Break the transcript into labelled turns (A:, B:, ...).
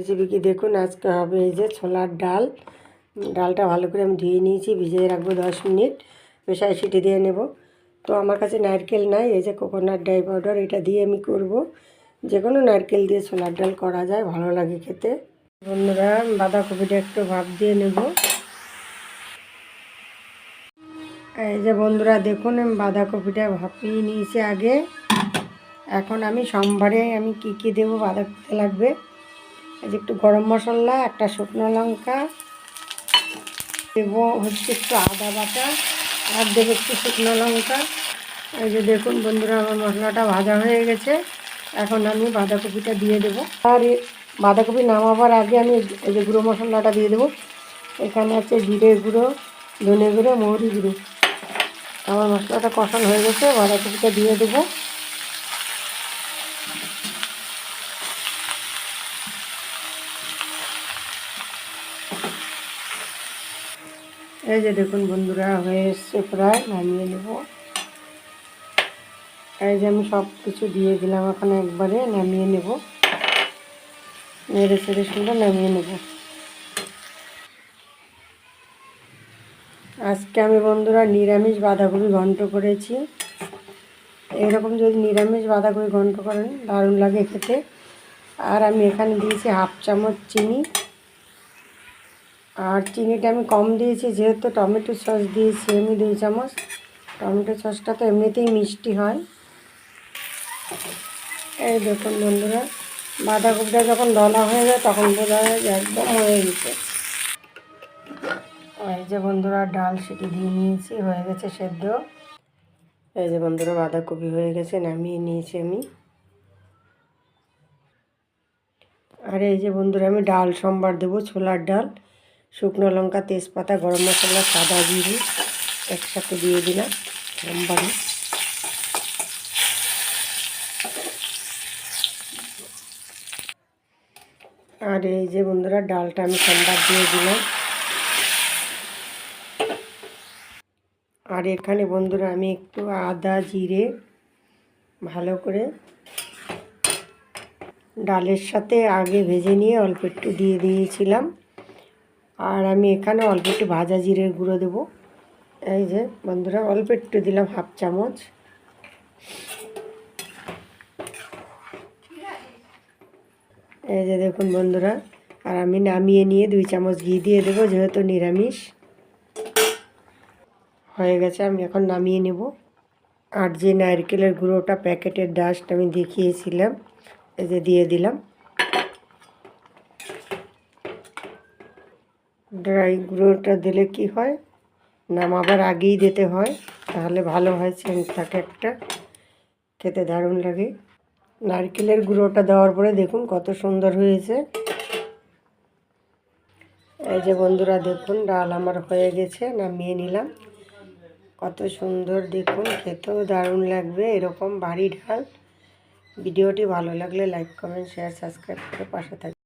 A: Recipe কি? দেখুন, আজকে হবে এই যে ছোলার ডাল। ডালটা ভালো করে আমি ধুয়ে নিয়েছি, ভিজিয়ে রাখব দশ মিনিট। প্রেশার সিটি দিয়ে নেব। তো আমার কাছে নারকেল নাই, এই যে কোকোনাট ডাই পাউডার এটা দিয়ে আমি করব। যে কোনো নারকেল দিয়ে ছোলার ডাল করা যায়, ভালো লাগে খেতে। বন্ধুরা, বাঁধাকপিটা একটু ভাপ দিয়ে নেব। এই যে বন্ধুরা, দেখুন, আমি বাঁধাকপিটা ভাপিয়ে নিয়েছি আগে। এখন আমি সোমবারে আমি কি কি দেবো, বাঁধাকপিতে লাগবে? যে একটু গরম মশলা, একটা শুকনো লঙ্কা দেবো হচ্ছে একটু আদা বাটা, আর দেবো একটু শুকনো লঙ্কা। এই যে দেখুন বন্ধুরা, আমার মশলাটা ভাজা হয়ে গেছে। এখন আমি বাঁধাকপিটা দিয়ে দেবো। আর বাঁধাকপি নামাবার আগে আমি এই যে গুঁড়ো মশলাটা দিয়ে দেবো। এখানে আছে জিরে গুঁড়ো, ধনে গুঁড়ো, মৌরি গুঁড়ো। আমার মশলাটা কষানো হয়ে গেছে, বাঁধাকপিটা দিয়ে দেবো। এই যে দেখুন বন্ধুরা, হয়ে এসছে প্রায়, নামিয়ে নেব। এই যে আমি সব কিছু দিয়ে দিলাম এখন একবারে, নামিয়ে নেব। নেড়ে চেড়ে সুন্দর নামিয়ে নেব। আজকে আমি বন্ধুরা নিরামিষ বাঁধাকপি ঘন্ট করেছি। এরকম যদি নিরামিষ বাঁধাকপি ঘন্ট করেন, দারুণ লাগে খেতে। আর আমি এখানে দিয়েছি হাফ চামচ চিনি। আর চিনিটা আমি কম দিয়েছি, যেহেতু টমেটো সস দিয়েছি আমি দুই চামচ। টমেটো সসটা তো এমনিতেই মিষ্টি হয়। এই দেখুন বন্ধুরা, বাঁধাকপিটা যখন ডলা হয়ে যায় তখন বোঝা যায় একদম হয়ে গেছে। এই যে বন্ধুরা, ডাল সেটি দিয়ে নিয়েছি, হয়ে গেছে সেদ্ধ। এই যে বন্ধুরা, বাঁধাকপি হয়ে গেছে, নামিয়ে নিয়েছি আমি। আর এই যে বন্ধুরা, আমি ডাল সোমবার দেবো, ছোলার ডাল। শুকনো লঙ্কা, তেজপাতা, গরম মশলা, সাদা জিরে একসাথে দিয়ে দিলাম, সোমবারে। আর এই যে বন্ধুরা, ডালটা আমি সোমবার দিয়ে দিলাম। আর এখানে বন্ধুরা, আমি একটু আদা, জিরে ভালো করে ডালের সাথে আগে ভেজে নিয়ে অল্প একটু দিয়ে দিয়েছিলাম। আর আমি এখানে অল্প একটু ভাজা জিরের গুঁড়ো দেবো। এই যে বন্ধুরা, অল্প একটু দিলাম হাফ চামচ। এই যে দেখুন বন্ধুরা, আর আমি নামিয়ে নিয়ে দুই চামচ ঘি দিয়ে দেবো, যেহেতু নিরামিষ। হয়ে গেছে, আমি এখন নামিয়ে নেব। আর যে নারকেলের গুঁড়োটা প্যাকেটের ডাস্ট আমি দেখিয়েছিলাম, এই যে দিয়ে দিলাম। ড্রাই গুঁড়োটা দিলে কি হয়? নামাবার আগেই দিতে হয়, তাহলে ভালো হয় সেন্ট থাকে একটা। খেতে দারুণ লাগে। নারকেলের গুঁড়োটা দেওয়ার পরে দেখুন কত সুন্দর হয়েছে। এই যে বন্ধুরা, দেখুন ডাল আমার হয়ে গেছে, নামিয়ে নিলাম। কত সুন্দর দেখুন, খেতেও দারুণ লাগবে, এরকম বাড়ি ঢাল ভিডিওটি ভালো লাগলে লাইক, কমেন্ট, শেয়ার, সাবস্ক্রাইব করে পাশে থাকবে